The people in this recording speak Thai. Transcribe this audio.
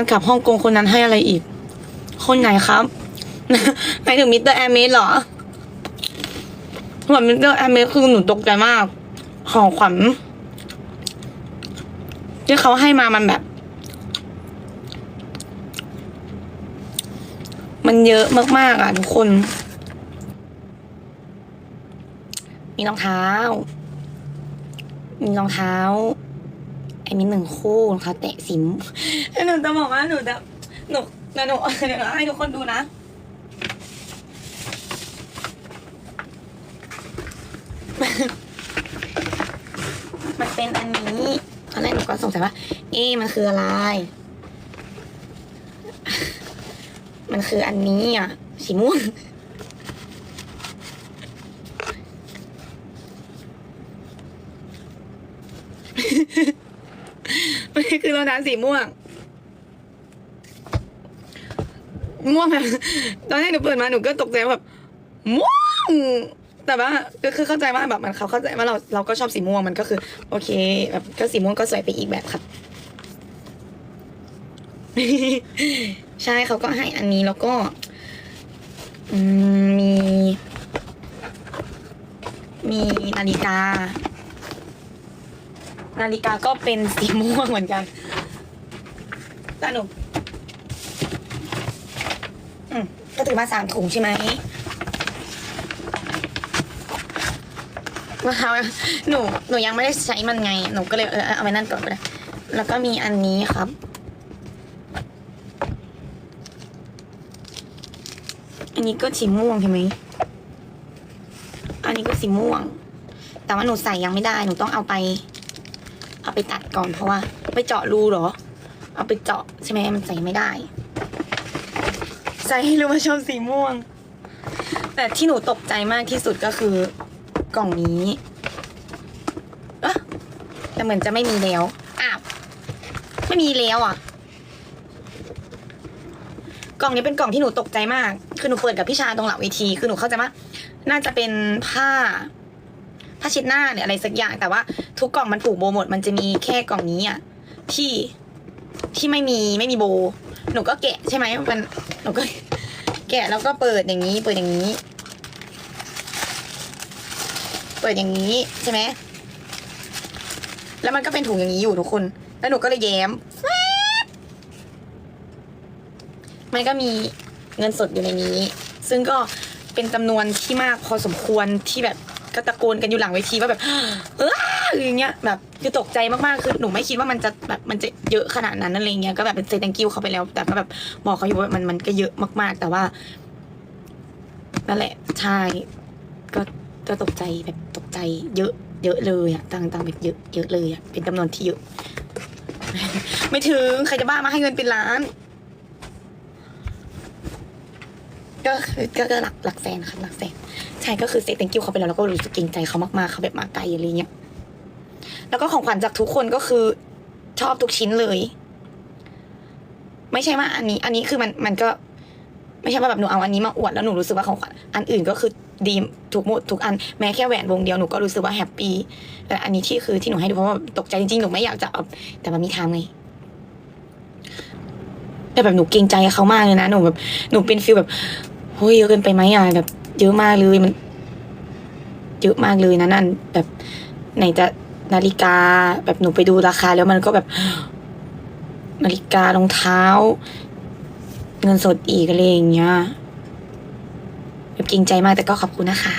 นคลับฮ่องกงคนนั้นให้อะไรอีก คนไหนครับหมายถึงมิสเตอร์แอมเมสเหรอหมือนมิสเตอร์แอมเมสคือหนูตกใจมาก ของขวัญที่เขาให้มามันแบบ มันเยอะมากๆอะทุกคน มีรองเท้า มีรองเท้า ไอ้มีหนึ่งคู่รองเท้าแตะสิมหนูจะบอกว่าหนูจะหนูเดี๋ยวหนูเดี๋ยวให้ทุกคนดูนะมันเป็นอันนี้ตอนแรกหนูก็สงสัยว่า เอ๊ะมันคืออะไร มันคืออันนี้อะสีม่วง มัน คือรองเท้าสีม่วง ม่วงแบบตอนแรกหนูเปิดมาหนูก็ตกใจแบบม่วง แต่ว่าก็คือเข้าใจว่าแบบมันเขาเข้าใจว่าเราเราก็ชอบสีม่วงมันก็คือ โอเค แบบก็สีม่วงก็สวยไปอีกแบบครับใช่เขาก็ให้อันนี้แล้วก็มมีมีนาฬิกา นาฬิกาก็เป็นสีม่วงเหมือนกันสนุกอืมก็ถือมาสามถุงใช่ไหมว่าเขาหนู หนูยังไม่ได้ใช้มันไง หนูก็เลยเออเอาไว้นั่นก่อนก็ได้ แล้วก็มีอันนี้ครับ อันนี้ก็สีม่วงใช่ไหม อันนี้ก็สีม่วง แต่ว่าหนูใส่ยังไม่ได้ หนูต้องเอาไป เอาไปตัดก่อนเพราะว่า ไปเจาะรูเหรอ เอาไปเจาะใช่ไหมมันใส่ไม่ได้ ใส่ให้รู้ว่าชอบสีม่วง แต่ที่หนูตกใจมากที่สุดก็คือกล่องนี้เอะแต่เหมือนจะไม่มีแล้วอ้าวไม่มีแล้วอะ กล่องนี้เป็นกล่องที่หนูตกใจมาก คือหนูเปิดกับพี่ชายตรงหลังเวที คือหนูเข้าใจว่าน่าจะเป็นผ้า ผ้าเช็ดหน้าหรืออะไรสักอย่าง แต่ว่าทุกกล่องมันผูกโบหมด มันจะมีแค่กล่องนี้อะที่ที่ไม่มีไม่มีโบ หนูก็แกะใช่ไหมมันหนูก็แกะแล้วก็เปิดอย่างนี้ เปิดอย่างนี้ เปิดอย่างนี้ใช่ไหมแล้วมันก็เป็นถุงอย่างนี้อยู่ทุกคน แล้วหนูก็เลยแย้ม มันก็มีเงินสดอยู่ในนี้ ซึ่งก็เป็นจำนวนที่มากพอสมควรที่แบบ ก็ตะโกนกันอยู่หลังเวทีว่าแบบ เอออย่างเงี้ยแบบคือตกใจมากๆคือหนูไม่คิดว่ามันจะแบบมันจะเยอะขนาดนั้นอะไรเงี้ยก็แบบเป็นเซตังกิ้วเขาไปแล้ว แต่ก็แบบบอกเขาอยู่ว่ามันมันก็เยอะมากๆ แต่ว่านั่นแหละใช่ก็ก็ตกใจแบบตกใจ เยอะ เยอะเลยอะต่างๆแบบเยอะเยอะเลยอะเป็นจำนวนที่เยอะ ไม่ถึงใครจะบ้ามาให้เงินเป็นล้านก็คือก็ก็หลักหลักแสนครับหลักแสน ใช่ก็คือเซต thank you เขาไปแล้วแล้วก็รู้สึกเกรงใจเขามากๆเขาแบบมาไกลอะไรเงี้ยแล้วก็ของขวัญจากทุกคนก็คือชอบทุกชิ้นเลย ไม่ใช่ว่าอันนี้ อันนี้คือมันมันก็ ไม่ใช่ว่าแบบหนูเอาอันนี้มาอวดแล้วหนูรู้สึกว่าของขวัญอันอื่นก็คือดีทุกหมดทุกอันแม้แค่แหวนวงเดียวหนูก็รู้สึกว่าแฮปปี้แต่อันนี้ที่คือที่หนูให้ดูเพราะว่าตกใจจริงๆหนูไม่อยากจะเอาแต่มันมีทางไงแต่แบบหนูเกรงใจเขามากเลยนะหนูแบบหนูเป็นฟีลแบบเฮ้ยเยอะเกินไปไหมอะแบบ เยอะมากเลยมันเยอะมากเลยนะนั่นแบบไหนจะนาฬิกา แบบหนูไปดูราคาแล้วมันก็แบบ นาฬิการองเท้า เงินสดอีกอะไรอย่างเงี้ยแบบเกรงใจมากแต่ก็ขอบคุณนะคะ